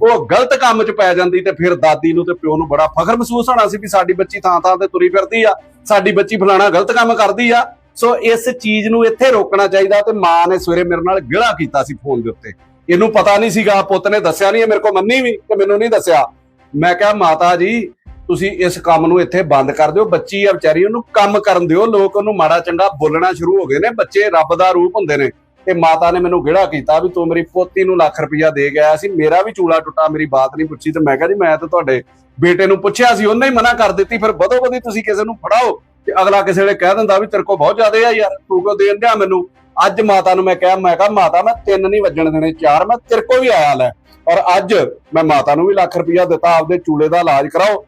ਉਹ ਗਲਤ ਕੰਮ 'ਚ ਪੈ ਜਾਂਦੀ ਤੇ ਫਿਰ ਦਾਦੀ ਨੂੰ ਤੇ ਪਿਓ ਨੂੰ ਬੜਾ ਫਖਰ ਮਹਿਸੂਸ ਹੋਣਾ ਸੀ ਵੀ ਸਾਡੀ ਬੱਚੀ ਥਾਂ ਥਾਂ ਤੇ ਤੁਰੀ ਫਿਰਦੀ ਆ, ਸਾਡੀ ਬੱਚੀ ਫਲਾਣਾ ਗਲਤ ਕੰਮ ਕਰਦੀ ਆ। ਸੋ ਇਸ ਚੀਜ਼ ਨੂੰ ਇੱਥੇ ਰੋਕਣਾ ਚਾਹੀਦਾ ਤੇ ਮਾਂ ਨੇ ਸਵੇਰੇ ਮੇਰੇ ਨਾਲ ਗਿਲਾ ਕੀਤਾ ਸੀ ਫੋਨ ਦੇ ਉੱਤੇ। ਇਹਨੂੰ ਪਤਾ ਨਹੀਂ ਸੀਗਾ, ਪੁੱਤ ਨੇ ਦੱਸਿਆ ਨਹੀਂ ਮੇਰੇ ਕੋਲ ਮੰਨੀ ਵੀ ਕਿ ਮੈਨੂੰ ਨਹੀਂ ਦੱਸਿਆ। ਮੈਂ ਕਿਹਾ, ਮਾਤਾ ਜੀ ਤੁਸੀਂ ਇਸ ਕੰਮ ਨੂੰ ਇੱਥੇ ਬੰਦ ਕਰ ਦਿਓ। ਬੱਚੀ ਆ ਵਿਚਾਰੀ, ਉਹਨੂੰ ਕੰਮ ਕਰਨ ਦਿਓ। ਲੋਕ ਉਹਨੂੰ ਮਾੜਾ ਚੰਗਾ ਬੋਲਣਾ ਸ਼ੁਰੂ ਹੋ ਗਏ ਨੇ। ਬੱਚੇ ਰੱਬ ਦਾ ਰੂਪ ਹੁੰਦੇ ਨੇ। ਤੇ ਮਾਤਾ ਨੇ ਮੈਨੂੰ ਗਿੜਾ ਕੀਤਾ ਵੀ ਤੂੰ ਮੇਰੀ ਪੋਤੀ ਨੂੰ ਲੱਖ ਰੁਪਇਆ ਦੇ ਗਿਆ ਸੀ। ਮੇਰਾ ਵੀ ਚੂਲਾ ਟੁੱਟਾ, ਮੇਰੀ ਬਾਤ ਨਹੀਂ ਪੁੱਛੀ। ਤੇ ਮੈਂ ਕਿਹਾ ਜੀ, ਮੈਂ ਤਾਂ ਤੁਹਾਡੇ ਬੇਟੇ ਨੂੰ ਪੁੱਛਿਆ ਸੀ, ਉਹਨੇ ਹੀ ਮਨਾ ਕਰ ਦਿੱਤੀ। ਫਿਰ ਬਦੋ ਬਦੀ ਤੁਸੀਂ ਕਿਸੇ ਨੂੰ ਫੜਾਓ ਤੇ ਅਗਲਾ ਕਿਸੇ ਵੇਲੇ ਕਹਿ ਦਿੰਦਾ ਵੀ ਤੇਰੇ ਕੋਲ ਬਹੁਤ ਜ਼ਿਆਦਾ ਆ ਯਾਰ, ਤੂੰ ਕਿਉਂ ਦੇਣ ਡਿਆ ਮੈਨੂੰ? ਅੱਜ ਮਾਤਾ ਨੂੰ ਮੈਂ ਕਿਹਾ ਮੈਂ ਕਿਹਾ, ਮਾਤਾ, ਮੈਂ ਤਿੰਨ ਨਹੀਂ ਵੱਜਣ ਦੇਣੇ, ਚਾਰ, ਮੈਂ ਤੇਰੇ ਕੋਲ ਵੀ ਆਇਆ ਲੈ। ਔਰ ਅੱਜ ਮੈਂ ਮਾਤਾ ਨੂੰ ਵੀ ਲੱਖ ਰੁਪਇਆ ਦਿੱਤਾ, ਆਪਦੇ ਚੂਲੇ ਦਾ ਇਲਾਜ ਕਰਾਓ।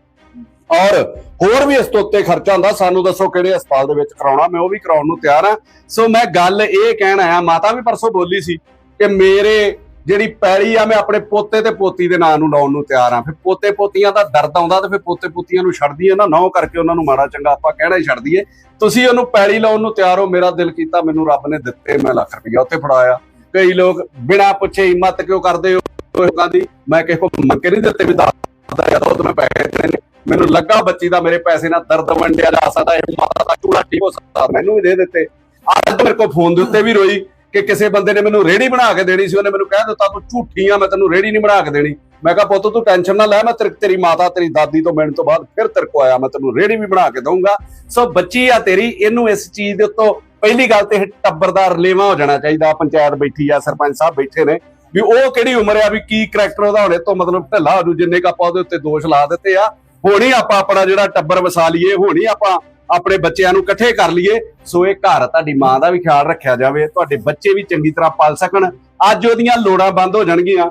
ਔਰ ਹੋਰ ਵੀ ਇਸ ਤੋਂ ਉੱਤੇ ਖਰਚਾ ਹੁੰਦਾ, ਸਾਨੂੰ ਦੱਸੋ ਕਿਹੜੇ ਹਸਪਤਾਲ ਦੇ ਵਿੱਚ ਕਰਾਉਣਾ, ਮੈਂ ਉਹ ਵੀ ਕਰਾਉਣ ਨੂੰ ਤਿਆਰ ਆ ਸੋ ਮੈਂ ਗੱਲ ਇਹ ਕਹਿਣ ਆਇਆ, ਮਾਤਾ ਵੀ ਪਰਸੋਂ ਬੋਲੀ ਸੀ ਕਿ ਮੇਰੇ ਜਿਹੜੀ ਪੈਲੀ ਆ, ਮੈਂ ਆਪਣੇ ਪੋਤੇ ਤੇ ਪੋਤੀ ਦੇ ਨਾਂ ਨੂੰ ਲਾਉਣ ਨੂੰ ਤਿਆਰ ਆ ਫਿਰ ਪੋਤੇ ਪੋਤੀਆਂ ਦਾ ਦਰਦ ਆਉਂਦਾ ਤੇ ਫਿਰ ਪੋਤੇ ਪੋਤੀਆਂ ਨੂੰ ਛੱਡਦੀ ਆ ਨਾ ਨੌ ਕਰਕੇ ਉਹਨਾਂ ਨੂੰ ਮਾੜਾ ਚੰਗਾ ਆਪਾਂ ਕਹਿਣਾ ਹੀ ਛੱਡ ਦਈਏ। ਤੁਸੀਂ ਉਹਨੂੰ ਪੈਲੀ ਲਾਉਣ ਨੂੰ ਤਿਆਰ ਹੋ, ਮੇਰਾ ਦਿਲ ਕੀਤਾ, ਮੈਨੂੰ ਰੱਬ ਨੇ ਦਿੱਤੇ, ਮੈਂ ਲੱਖ ਰੁਪਇਆ ਉੱਤੇ ਫੜਾਇਆ। ਕਈ ਲੋਕ ਬਿਨਾਂ ਪੁੱਛੇ ਹਿੰਮਤ ਕਿਉਂ ਕਰਦੇ ਹੋ, ਲੋਕਾਂ ਦੀ? ਮੈਂ ਕਿਸੇ ਕੋ ਮੰਗ ਕੇ ਨਹੀਂ ਦਿੱਤੇ ਵੀ ਦੱਸਦਾ ਯਾਰ ਮੈਂ ਪੈਸੇ ਦੇਣੇ। ਮੈਨੂੰ ਲੱਗਾ ਬੱਚੀ ਦਾ ਮੇਰੇ ਪੈਸੇ ਨਾਲ ਦਰਦ ਵੰਡਿਆ ਜਾ ਸਕਦਾ, ਇਹ ਮਾਤਾ ਦਾ ਚੂੜਾ ਠੀਕ ਹੋ ਸਕਦਾ, ਮੈਨੂੰ ਵੀ ਦੇ ਦਿੱਤੇ। ਅੱਜ ਮੇਰੇ ਕੋਲ ਫੋਨ ਦੇ ਉੱਤੇ ਵੀ ਰੋਈ ਕਿ ਕਿਸੇ ਬੰਦੇ ਨੇ ਮੈਨੂੰ ਰੇੜੀ ਬਣਾ ਕੇ ਦੇਣੀ ਸੀ, ਉਹਨੇ ਮੈਨੂੰ ਕਹਿ ਦਿੱਤਾ, ਤੂੰ ਝੂਠੀ ਆ, ਮੈਂ ਤੈਨੂੰ ਰੇੜੀ ਨਹੀਂ ਬਣਾ ਕੇ ਦੇਣੀ। ਮੈਂ ਕਿਹਾ, ਪੁੱਤ, ਤੂੰ ਟੈਨਸ਼ਨ ਨਾ ਲੈ, ਮੈਂ ਤੇਰੀ ਮਾਤਾ, ਤੇਰੀ ਦਾਦੀ ਤੋਂ ਮਿਲਣ ਤੋਂ ਬਾਅਦ ਫਿਰ ਤੇਰੇ ਕੋ ਆਇਆ, ਮੈਂ ਤੈਨੂੰ ਰੇੜੀ ਵੀ ਬਣਾ ਕੇ ਦਊਂਗਾ। ਸੋ ਬੱਚੀ ਆ ਤੇਰੀ, ਇਹਨੂੰ ਇਸ ਚੀਜ਼ ਦੇ ਉੱਤੋਂ ਪਹਿਲੀ ਗੱਲ ਤੇ ਇਹ ਟੱਬਰ ਦਾ ਰਲੇਵਾ ਹੋ ਜਾਣਾ ਚਾਹੀਦਾ ਪੰਚਾਇਤ ਬੈਠੀ ਆ, ਸਰਪੰਚ ਸਾਹਿਬ ਬੈਠੇ ਨੇ, ਵੀ ਉਹ ਕਿਹੜੀ ਉਮਰ ਆ, ਵੀ ਕੀ ਕਰੈਕਟਰ ਉਹਦਾ ਹੋਣੇ ਤੋਂ ਮਤਲਬ ਢਿੱਲਾ ਹੋ ਜੂ ਜਿੰਨੇ ਕੁ ਆਪਾਂ ਉਹਦੇ ਉੱਤੇ ਦੋਸ਼ ਲਾ ਦਿੱਤੇ ਆ ਹੋਣੀ ਆਪਾਂ ਆਪਣਾ ਜਿਹੜਾ ਟੱਬਰ ਵਸਾ ਲਈਏ, ਹੋਣੀ ਆਪਾਂ ਆਪਣੇ ਬੱਚਿਆਂ ਨੂੰ ਇਕੱਠੇ ਕਰ ਲਈਏ। ਸੋ ਇਹ ਘਰ ਤੁਹਾਡੀ ਮਾਂ ਦਾ ਵੀ ਖਿਆਲ ਰੱਖਿਆ ਜਾਵੇ, ਤੁਹਾਡੇ ਬੱਚੇ ਵੀ ਚੰਗੀ ਤਰ੍ਹਾਂ ਪਲ ਸਕਣ। ਅੱਜ ਉਹਦੀਆਂ ਲੋੜਾਂ ਬੰਦ ਹੋ ਜਾਣਗੀਆਂ।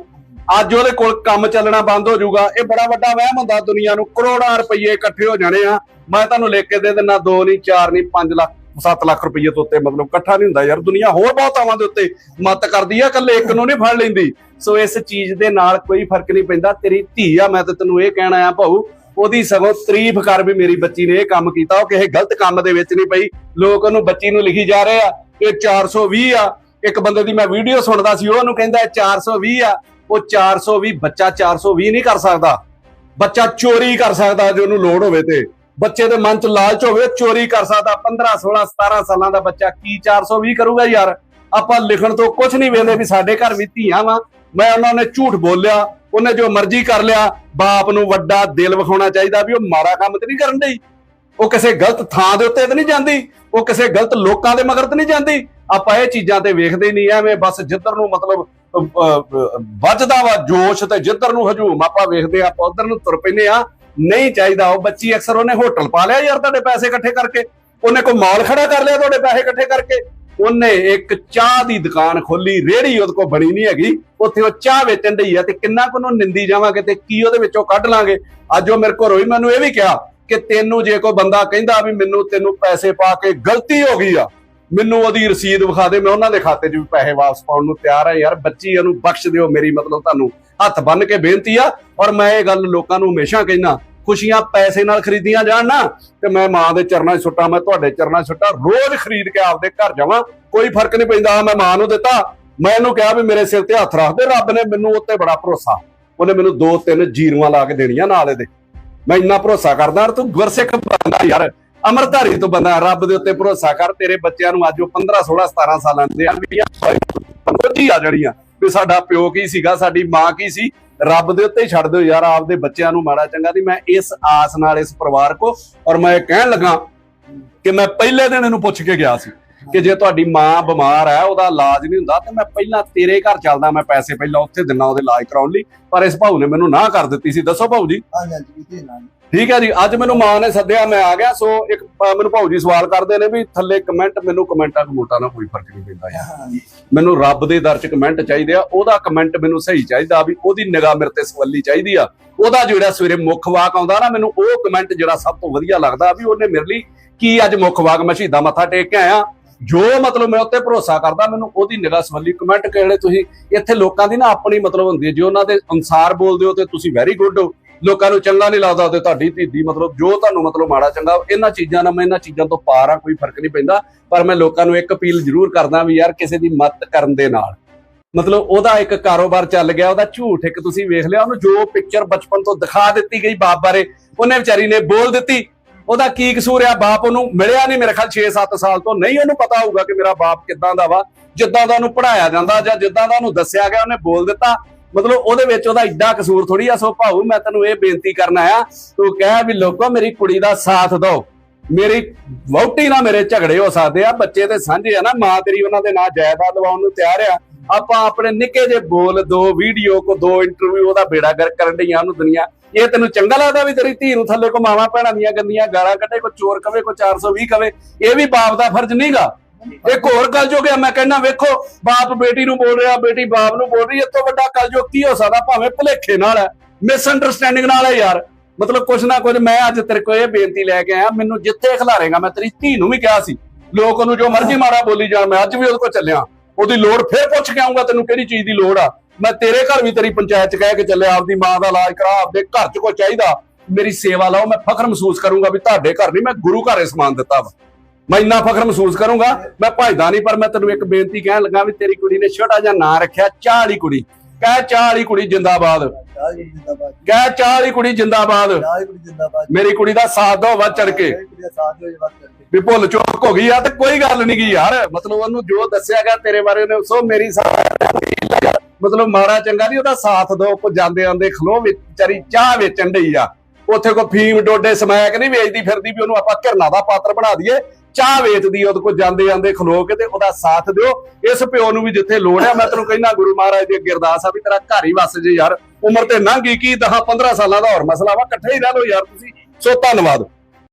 ਅੱਜ ਉਹਦੇ ਕੋਲ ਕੰਮ ਚੱਲਣਾ ਬੰਦ ਹੋ ਜਾਊਗਾ। ਇਹ ਬੜਾ ਵੱਡਾ ਵਹਿਮ ਹੁੰਦਾ ਦੁਨੀਆ ਨੂੰ। ਕਰੋੜਾਂ ਰੁਪਏ ਇਕੱਠੇ ਹੋ ਜਾਣੇ ਆ। ਮੈਂ ਤੁਹਾਨੂੰ ਲਿਖ ਕੇ ਦੇ ਦਿੰਦਾ 2 ਨਹੀਂ 4 ਨਹੀਂ 5 ਲੱਖ 7 ਲੱਖ ਰੁਪਏ ਤੋਂ ਉੱਤੇ ਮਤਲਬ ਇਕੱਠਾ ਨਹੀਂ ਹੁੰਦਾ ਯਾਰ। ਦੁਨੀਆ ਹੋਰ ਬਹੁਤ ਆਵਾਂ ਦੇ ਉੱਤੇ ਮਤ ਕਰਦੀ ਆ, ਇਕੱਲੇ ਇੱਕ ਨੂੰ ਨਹੀਂ ਫੜ ਲੈਂਦੀ। ਸੋ ਇਸ ਚੀਜ਼ ਦੇ ਨਾਲ ਕੋਈ ਫ਼ਰਕ ਨਹੀਂ ਪੈਂਦਾ। ਤੇਰੀ ਧੀ ਆ, ਮੈਂ ਤੇ ਤੈਨੂੰ ਇਹ ਕਹਿਣਾ ਆ ਭਾਊ ਉਹਦੀ ਸਗੋਂ ਤਾਰੀਫ ਕਰ ਵੀ ਮੇਰੀ ਬੱਚੀ ਨੇ ਇਹ ਕੰਮ ਕੀਤਾ, ਉਹ ਕਿਸੇ ਗਲਤ ਕੰਮ ਦੇ ਵਿੱਚ ਨਹੀਂ ਪਈ। ਲੋਕ ਉਹਨੂੰ ਬੱਚੀ ਨੂੰ ਲਿਖੀ ਜਾ ਰਹੇ ਆ, ਇਹ 420 ਆ। ਇੱਕ ਬੰਦੇ ਦੀ ਮੈਂ ਵੀਡੀਓ ਸੁਣਦਾ ਸੀ, ਉਹਨੂੰ ਕਹਿੰਦਾ ਇਹ 420 ਆ। ਉਹ 420 ਬੱਚਾ 420 ਨਹੀਂ ਕਰ ਸਕਦਾ। ਬੱਚਾ ਚੋਰੀ ਕਰ ਸਕਦਾ ਜੇ ਉਹਨੂੰ ਲੋੜ ਹੋਵੇ ਤੇ। ਬੱਚੇ ਦੇ ਮਨ 'ਚ ਲਾਲਚ ਹੋਵੇ ਚੋਰੀ ਕਰ ਸਕਦਾ। 15 16 17 ਸਾਲਾਂ ਦਾ ਬੱਚਾ ਕੀ 420 ਕਰੂਗਾ ਯਾਰ? ਆਪਾਂ ਲਿਖਣ ਤੋਂ ਕੁਝ ਨਹੀਂ ਵੇਲੇ ਵੀ ਸਾਡੇ ਘਰ ਵੀ ਧੀਆਂ ਵਾ। ਮੈਂ ਉਹਨਾਂ ਨੇ ਝੂਠ ਬੋਲਿਆ। ਉਹਨੇ ਜੋ ਮਰਜ਼ੀ ਕਰ ਲਿਆ ਬਾਪ ਨੂੰ ਵੱਡਾ ਦਿਲ ਵਿਖਾਉਣਾ ਚਾਹੀਦਾ ਵੀ ਉਹ ਮਾੜਾ ਕੰਮ ਤੇ ਨਹੀਂ ਕਰਨ ਡਈ। ਉਹ ਕਿਸੇ ਗਲਤ ਥਾਂ ਦੇ ਉੱਤੇ ਤੇ ਨਹੀਂ ਜਾਂਦੀ ਉਹ ਕਿਸੇ ਗਲਤ ਲੋਕਾਂ ਦੇ ਮਗਰ ਤੇ ਨਹੀਂ ਜਾਂਦੀ। ਆਪਾਂ ਇਹ ਚੀਜ਼ਾਂ ਤੇ ਵੇਖਦੇ ਨਹੀਂ ਐਵੇਂ ਬਸ ਜਿੱਧਰ ਨੂੰ ਮਤਲਬ ਅਹ, ਵੱਜਦਾ ਵਾ ਜੋਸ਼ ਤੇ ਜਿੱਧਰ ਨੂੰ ਹਜੂਮ ਆਪਾਂ ਵੇਖਦੇ ਆ ਆਪਾਂ ਉਧਰ ਨੂੰ ਤੁਰ ਪੈਨੇ ਆ ਨਹੀਂ ਚਾਹੀਦਾ। ਉਹ ਬੱਚੀ ਅਕਸਰ ਉਹਨੇ ਹੋਟਲ ਪਾ ਲਿਆ ਯਾਰ ਤੁਹਾਡੇ ਪੈਸੇ ਇਕੱਠੇ ਕਰਕੇ ਉਹਨੇ ਕੋਈ ਮਾਲ ਖੜਾ ਕਰ ਲਿਆ ਤੁਹਾਡੇ ਪੈਸੇ ਇਕੱਠੇ ਕਰਕੇ। ਉਹਨੇ ਇੱਕ ਚਾਹ ਦੀ ਦੁਕਾਨ ਖੋਲੀ ਰੇੜੀ ਉਹਦੇ ਕੋਲ ਬਣੀ ਨਹੀਂ ਹੈਗੀ। ਉੱਥੇ ਉਹ ਚਾਹ ਵੇਚਣ ਡਈ ਆ ਤੇ ਕਿੰਨਾ ਕੁ ਨੂੰ ਨਿੰਦੀ ਜਾਵਾਂਗੇ ਤੇ ਕੀ ਉਹਦੇ ਵਿੱਚੋਂ ਕੱਢ ਲਾਂਗੇ? ਅੱਜ ਉਹ ਮੇਰੇ ਕੋਲ ਰੋਈ, ਮੈਨੂੰ ਇਹ ਵੀ ਕਿਹਾ ਕਿ ਤੈਨੂੰ ਜੇ ਕੋਈ ਬੰਦਾ ਕਹਿੰਦਾ ਵੀ ਮੈਨੂੰ ਤੈਨੂੰ ਪੈਸੇ ਪਾ ਕੇ ਗਲਤੀ ਹੋ ਗਈ ਆ, ਮੈਨੂੰ ਉਹਦੀ ਰਸੀਦ ਵਿਖਾ ਦੇ, ਮੈਂ ਉਹਨਾਂ ਦੇ ਖਾਤੇ 'ਚ ਵੀ ਪੈਸੇ ਵਾਪਸ ਪਾਉਣ ਨੂੰ ਤਿਆਰ ਆ ਯਾਰ, ਬੱਚੀ ਉਹਨੂੰ ਬਖਸ਼ ਦਿਓ ਮੇਰੀ ਮਤਲਬ ਤੁਹਾਨੂੰ। ਹੱਥ ਬੰਨ ਕੇ ਬੇਨਤੀ ਆ, ਔਰ ਮੈਂ ਇਹ ਗੱਲ ਲੋਕਾਂ ਨੂੰ ਹਮੇਸ਼ਾ ਕਹਿੰਦਾ ਖੁਸ਼ੀਆਂ ਪੈਸੇ ਨਾਲ ਖਰੀਦੀਆਂ ਜਾਣ ਨਾ ਤੇ ਮੈਂ ਮਾਂ ਦੇ ਚਰਨਾਂ 'ਚ ਸੁੱਟਾਂ ਮੈਂ ਤੁਹਾਡੇ ਚਰਨਾਂ 'ਚ ਸੁੱਟਾਂ ਰੋਜ਼ ਖਰੀਦ ਕੇ ਆਪਦੇ ਘਰ ਜਾਵਾਂ ਕੋਈ ਫ਼ਰਕ ਨਹੀਂ ਪੈਂਦਾ ਮੈਂ ਮਾਂ ਨੂੰ ਦਿੱਤਾ ਮੈਂ ਇਹਨੂੰ ਕਿਹਾ ਵੀ ਮੇਰੇ ਸਿਰ ਤੇ ਹੱਥ ਰੱਖ ਦੇ ਰੱਬ ਨੇ ਮੈਨੂੰ ਉੱਤੇ ਬੜਾ ਭਰੋਸਾ ਉਹਨੇ ਮੈਨੂੰ ਦੋ ਤਿੰਨ ਜੀਰੂਆਂ ਲਾ ਕੇ ਦੇਣੀਆਂ ਨਾਲ ਇਹਦੇ ਮੈਂ ਇੰਨਾ ਭਰੋਸਾ ਕਰਦਾ ਔਰ ਤੂੰ ਗੁਰਸਿੱਖ ਬੰਦਾ ਯਾਰ ਅਮਰਧਾਰੀ ਤੋਂ ਬੰਦਾ ਰੱਬ ਦੇ ਉੱਤੇ ਭਰੋਸਾ ਕਰ ਤੇਰੇ ਬੱਚਿਆਂ ਨੂੰ ਅੱਜ ਉਹ 15 16 17 ਸਾਲਾਂ ਦੇ ਆ ਜਿਹੜੀਆਂ ਵੀ ਸਾਡਾ ਪਿਓ ਕੀ ਸੀਗਾ, ਸਾਡੀ ਮਾਂ ਕੀ ਸੀ, ਰੱਬ ਦੇ ਉੱਤੇ ਛੱਡ ਦਿਓ ਯਾਰ, ਆਪਦੇ ਬੱਚਿਆਂ ਨੂੰ ਮਾੜਾ ਚੰਗਾ ਦੀ ਮੈਂ ਇਸ ਆਸ ਨਾਲ, ਇਸ ਪਰਿਵਾਰ ਕੋ, ਔਰ ਮੈਂ ਇਹ ਕਹਿਣ ਲੱਗਾ ਕਿ ਮੈਂ ਪਹਿਲੇ ਦਿਨ ਇਹਨੂੰ ਪੁੱਛ ਕੇ ਗਿਆ ਸੀ ਕਿ ਜੇ ਤੁਹਾਡੀ ਮਾਂ ਬਿਮਾਰ ਹੈ, ਉਹਦਾ ਇਲਾਜ ਨਹੀਂ ਹੁੰਦਾ, ਤੇ ਮੈਂ ਪਹਿਲਾਂ ਤੇਰੇ ਘਰ ਚੱਲਦਾ, ਮੈਂ ਪੈਸੇ ਪਹਿਲਾਂ ਉੱਥੇ ਦਿਨਾ ਉਹਦੇ ਇਲਾਜ ਕਰਾਉਣ ਲਈ, ਪਰ ਇਸ ਭਾਊ ਨੇ ਮੈਨੂੰ ਨਾ ਕਰ ਦਿੱਤੀ ਸੀ। ਦੱਸੋ ਭਾਊ ਜੀ। ਹਾਂਜੀ ਹਾਂਜੀ ਜੀ ਨਾ ਠੀਕ ਹੈ ਜੀ ਅੱਜ ਮੈਨੂੰ ਮਾਂ ਨੇ ਸੱਦਿਆ ਮੈਂ ਆ ਗਿਆ ਸੋ ਇੱਕ ਅਹ ਮੈਨੂੰ ਭਾਊ ਜੀ ਸਵਾਲ ਕਰਦੇ ਨੇ ਵੀ ਥੱਲੇ ਕਮੈਂਟ ਮੈਨੂੰ ਕਮੈਂਟਾਂ ਕਮੋਟਾਂ ਨਾਲ ਕੋਈ ਫ਼ਰਕ ਨਹੀਂ ਪੈਂਦਾ ਯਾਰ। ਮੈਨੂੰ ਰੱਬ ਦੇ ਦਰ ਚ ਕਮੈਂਟ ਚਾਹੀਦੇ ਆ ਉਹਦਾ ਕਮੈਂਟ ਮੈਨੂੰ ਸਹੀ ਚਾਹੀਦਾ ਵੀ ਉਹਦੀ ਨਿਗਾਹ ਮੇਰੇ ਤੇ ਸਵੱਲੀ ਚਾਹੀਦੀ ਆ। ਉਹਦਾ ਜਿਹੜਾ ਸਵੇਰੇ ਮੁੱਖ ਵਾਕ ਆਉਂਦਾ ਨਾ ਮੈਨੂੰ ਉਹ ਕਮੈਂਟ ਜਿਹੜਾ ਸਭ ਤੋਂ ਵਧੀਆ ਲੱਗਦਾ ਵੀ ਉਹਨੇ ਮੇਰੇ ਲਈ ਕੀ ਅੱਜ ਮੁੱਖ ਵਾਕ ਮੈਂ ਸ਼ਹੀਦਾਂ ਮੱਥਾ ਟੇਕ ਕੇ ਆਇਆ। ਜੋ ਮਤਲਬ ਮੈਂ ਉੱਤੇ ਭਰੋਸਾ ਕਰਦਾ ਮੈਨੂੰ ਉਹਦੀ ਨਿਗਾਹ ਸਵੱਲੀ। ਕਮੈਂਟ ਕਿਹੜੇ ਤੁਸੀਂ? ਇੱਥੇ ਲੋਕਾਂ ਦੀ ਨਾ ਆਪਣੀ ਮਤਲਬ ਹੁੰਦੀ ਹੈ ਜੇ ਉਹਨਾਂ ਦੇ ਅਨਸਾਰ ਬੋਲਦੇ ਹੋ ਤੇ ਤੁਸੀਂ ਵੈਰੀ ਗੁੱਡ ਹੋ। ਲੋਕਾਂ ਨੂੰ ਚੰਗਾ ਨਹੀਂ ਲੱਗਦਾ ਤੇ ਤੁਹਾਡੀ ਧੀਦੀ ਮਤਲਬ ਜੋ ਤੁਹਾਨੂੰ ਮਤਲਬ ਮਾੜਾ ਚੰਗਾ, ਇਹਨਾਂ ਚੀਜ਼ਾਂ ਨਾਲ ਮੈਂ ਇਹਨਾਂ ਚੀਜ਼ਾਂ ਤੋਂ ਪਾਰ ਆ, ਕੋਈ ਫ਼ਰਕ ਨਹੀਂ ਪੈਂਦਾ। ਪਰ ਮੈਂ ਲੋਕਾਂ ਨੂੰ ਇੱਕ ਅਪੀਲ ਜ਼ਰੂਰ ਕਰਦਾ ਵੀ ਯਾਰ ਕਿਸੇ ਦੀ ਮਦਦ ਕਰਨ ਦੇ ਨਾਲ। ਮਤਲਬ ਉਹਦਾ ਇੱਕ ਕਾਰੋਬਾਰ ਚੱਲ ਗਿਆ, ਉਹਦਾ ਝੂਠ ਇੱਕ ਤੁਸੀਂ ਵੇਖ ਲਿਆ, ਉਹਨੂੰ ਜੋ ਪਿਕਚਰ ਬਚਪਨ ਤੋਂ ਦਿਖਾ ਦਿੱਤੀ ਗਈ ਬਾਪ ਬਾਰੇ, ਉਹਨੇ ਵਿਚਾਰੀ ਨੇ ਬੋਲ ਦਿੱਤੀ। ਉਹਦਾ ਕੀ ਕਸੂਰ ਆ? ਬਾਪ ਉਹਨੂੰ ਮਿਲਿਆ ਨਹੀਂ ਮੇਰੇ ਖਿਆਲ 6-7 ਸਾਲ ਤੋਂ। ਨਹੀਂ ਉਹਨੂੰ ਪਤਾ ਹੋਊਗਾ ਕਿ ਮੇਰਾ ਬਾਪ ਕਿੱਦਾਂ ਦਾ ਵਾ, ਜਿੱਦਾਂ ਦਾ ਉਹਨੂੰ ਪੜਾਇਆ ਜਾਂਦਾ ਜਾਂ ਜਿੱਦਾਂ ਦਾ ਉਹਨੂੰ ਦੱਸਿਆ ਗਿਆ, ਉਹਨੇ ਬੋਲ ਦਿੱਤਾ। ਮਤਲਬ ਉਹਦੇ ਵਿੱਚ ਉਹਦਾ ਐਡਾ ਕਸੂਰ ਥੋੜੀ ਆ, ਸੋ ਭਾਊ, ਮੈਂ ਤੈਨੂੰ ਇਹ ਬੇਨਤੀ ਕਰਨ ਆਇਆ, ਤੂੰ ਕਹਿ ਵੀ ਲੋਕੋ, ਮੇਰੀ ਕੁੜੀ ਦਾ ਸਾਥ ਦਿਓ। ਮੇਰੀ ਵਹੁਟੀ ਨਾਲ ਮੇਰੇ ਝਗੜੇ ਹੋ ਸਕਦੇ ਆ, ਬੱਚੇ ਤੇ ਸਾਂਝੇ ਆ ਨਾ, ਮਾਂ ਤੇਰੀ ਉਹਨਾਂ ਦੇ ਨਾਂ ਜਾਇਦਾਦ ਲਵਾਉਣ ਨੂੰ ਤਿਆਰ ਆ। ਆਪਾਂ ਆਪਣੇ ਨਿੱਕੇ ਜੇ ਬੋਲ, ਦੋ ਵੀਡੀਓ, ਕੋ ਦੋ ਇੰਟਰਵਿਊ ਉਹਦਾ ਬੇੜਾ ਗਰ ਕਰਨ ਡੀਆਂ ਉਹਨੂੰ ਦੁਨੀਆ। ਇਹ ਤੈਨੂੰ ਚੰਗਾ ਲੱਗਦਾ ਵੀ ਤੇਰੀ ਧੀ ਨੂੰ ਥੱਲੇ ਕੋ ਮਾਵਾਂ ਭੈਣਾਂ ਦੀਆਂ ਗੰਦੀਆਂ ਗਾਲਾਂ ਕੱਢੇ ਕੋ ਚੋਰ ਕਵੇ ਕੋ 420 ਕਵੇ, ਇਹ ਵੀ ਬਾਪ ਦਾ ਫਰਜ਼ ਨਹੀਂਗਾ ਇੱਕ ਹੋਰ ਗੱਲ ਜੋ ਗਿਆ ਮੈਂ ਕਹਿੰਦਾ ਵੇਖੋ, ਬਾਪ ਬੇਟੀ ਨੂੰ ਬੋਲ ਰਿਹਾ, ਬੇਟੀ ਬਾਪ ਨੂੰ ਬੋਲ ਰਹੀ ਹੈ ਤੋਂ ਵੱਡਾ ਗੱਲ ਜੋ ਕੀ ਹੋ ਸਕਦਾ? ਭਾਵੇਂ ਭੁਲੇਖੇ ਨਾਲ ਹੈ ਮਿਸ ਅੰਡਰਸਟੈਂਡਿੰਗ ਨਾਲ ਹੈ ਯਾਰ। ਮਤਲਬ ਕੁਛ ਨਾ ਕੁਝ ਮੈਂ ਅੱਜ ਤੇਰੇ ਕੋਲ ਇਹ ਬੇਨਤੀ ਲੈ ਕੇ ਆਇਆ, ਮੈਨੂੰ ਜਿੱਥੇ ਖਿਲਾਰੇਗਾ, ਮੈਂ ਤੇਰੀ ਧੀ ਨੂੰ ਵੀ ਕਿਹਾ ਸੀ, ਲੋਕ ਉਹਨੂੰ ਜੋ ਮਰਜ਼ੀ ਮਾਰਾ ਬੋਲੀ ਜਾਣ, ਮੈਂ ਅੱਜ ਵੀ ਉਹਦੇ ਕੋਲ ਚੱਲਿਆ। ਉਹਦੀ ਲੋੜ ਫੇਰ ਪੁੱਛ ਕੇ ਆਉਂਗਾ ਤੈਨੂੰ ਕਿਹੜੀ ਚੀਜ਼ ਦੀ ਲੋੜ ਆ? ਮੈਂ ਤੇਰੇ ਘਰ ਵੀ ਤੇਰੀ ਪੰਚਾਇਤ ਚ ਕਹਿ ਕੇ ਚੱਲਿਆ, ਆਪਦੀ ਮਾਂ ਦਾ ਇਲਾਜ ਕਰਾ, ਆਪਦੇ ਘਰ ਚ ਕੋਈ ਚਾਹੀਦਾ। ਮੇਰੀ ਸੇਵਾ ਲਾਓ, ਮੈਂ ਫਖਰ ਮਹਿਸੂਸ ਕਰੂੰਗਾ ਵੀ ਤੁਹਾਡੇ ਘਰ ਨਹੀਂ, ਮੈਂ ਗੁਰੂ ਘਰੇ ਸਮਾਨ ਦਿੱਤਾ ਵਾ। ਮੈਂ ਇੰਨਾ ਫਖਰ ਮਹਿਸੂਸ ਕਰੂੰਗਾ ਮੈਂ ਭਜਦਾ ਨਹੀਂ ਪਰ ਮੈਂ ਤੈਨੂੰ ਇੱਕ ਬੇਨਤੀ ਕਹਿਣ ਲੱਗਾ ਵੀ ਤੇਰੀ ਕੁੜੀ ਨੇ ਛੋਟਾ ਜਿਹਾ ਨਾਂ ਰੱਖਿਆ ਚਾਹ ਵਾਲੀ ਕੁੜੀ। ਕਹਿ ਚਾਹ ਵਾਲੀ ਕੁੜੀ ਜਿੰਦਾਬਾਦ। ਕਹਿ ਚਾਹ ਵਾਲੀ ਕੁੜੀ ਜਿੰਦਾਬਾਦ। ਮੇਰੀ ਕੁੜੀ ਦਾ ਸਾਥ ਦਾ ਵੱਧ ਚੜ ਕੇ। ਵੀ ਭੁੱਲ ਚੁੱਕ ਹੋ ਗਈ ਆ ਤੇ ਕੋਈ ਗੱਲ ਨਹੀਂ ਗਈ ਯਾਰ। ਮਤਲਬ ਉਹਨੂੰ ਜੋ ਦੱਸਿਆ ਗਿਆ ਤੇਰੇ ਬਾਰੇ ਉਹਨੇ ਸੋ ਮੇਰੀ ਮਤਲਬ ਮਾੜਾ ਚੰਗਾ ਨਹੀਂ ਉਹਦਾ ਸਾਥ ਦਿਓ ਕੋ ਜਾਂਦੇ ਆਂਦੇ ਖਲੋ ਵਿੱਚ ਵਿਚਾਰੀ ਚਾਹ ਵੇਚਣ ਡਈ ਆ। ਉੱਥੇ ਕੋ ਫੀਮ ਡੋਡੇ ਸਮੈਕ ਨਹੀਂ ਵੇਚਦੀ ਫਿਰਦੀ ਵੀ ਉਹਨੂੰ ਆਪਾਂ ਘਿਰਨਾ ਦਾ ਪਾਤਰ ਬਣਾ ਦਈਏ। ਚਾਹ ਵੇਚਦੀ ਉਹਦੇ ਕੋਲ ਜਾਂਦੇ ਜਾਂਦੇ ਖਲੋ ਕੇ ਤੇ ਉਹਦਾ ਸਾਥ ਦਿਓ। ਇਸ ਪਿਓ ਨੂੰ ਵੀ ਜਿੱਥੇ ਲੋੜ ਆ, ਮੈਂ ਤੈਨੂੰ ਕਹਿੰਦਾ ਗੁਰੂ ਮਹਾਰਾਜ ਦੀ ਅੱਗੇ ਅਰਦਾਸ ਆ ਵੀ ਤੇਰਾ ਘਰ ਹੀ ਵਸ ਜੇ ਯਾਰ। ਉਮਰ ਤੇ ਲੰਘ ਗਈ ਕੀ 10 15 ਸਾਲਾਂ ਦਾ ਹੋਰ ਮਸਲਾ ਵਾ, ਇਕੱਠੇ ਹੀ ਰਹਿ ਲਓ ਯਾਰ ਤੁਸੀਂ। ਸੋ ਧੰਨਵਾਦ।